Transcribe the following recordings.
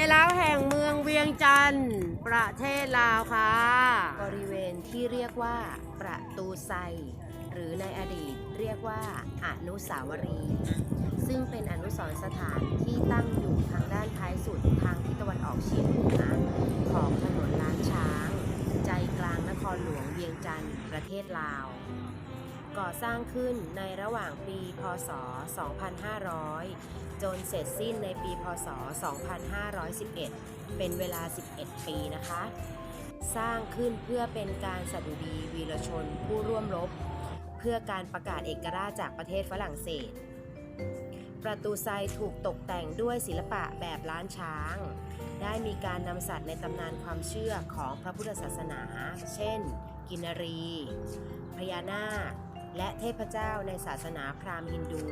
ญลักษณ์แห่งเมืองเวียงจันทร์ประเทศลาวค่ะ บริเวณที่เรียกว่า ประตูไซ หรือในอดีตเรียกว่า อนุสาวรีย์ซึ่งเป็นอนุสรณ์สถานที่ตั้งอยู่ทางด้านท้ายสุดทางทิศตะวันออกเฉียงเหนือของถนนล้านช้าง ใจกลางนครหลวงเวียงจันทร์ประเทศลาว ก่อสร้างขึ้นในระหว่างปี พศ 2500 จนเสร็จสิ้นในปี พศ 2511 เป็นเวลา 11 ปีนะคะ สร้างขึ้นเพื่อเป็นการสดุดีวีรชนผู้ร่วมรบ เพื่อการประกาศเอกราชจากประเทศฝรั่งเศส ประตูไซถูกตกแต่งด้วยศิลปะแบบล้านช้าง ได้มีการนำสัตว์ในตำนานความเชื่อของพระพุทธศาสนา เช่น กินนรีพญานาค และเทพเจ้าในศาสนาพราหมณ์ฮินดู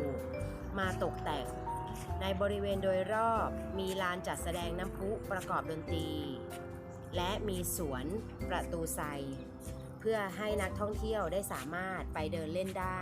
มาตกแต่ง ในบริเวณโดยรอบมีลานจัดแสดงน้ำพุประกอบดนตรี และมีสวนประตูไซ เพื่อให้นักท่องเที่ยวได้สามารถไปเดินเล่นได้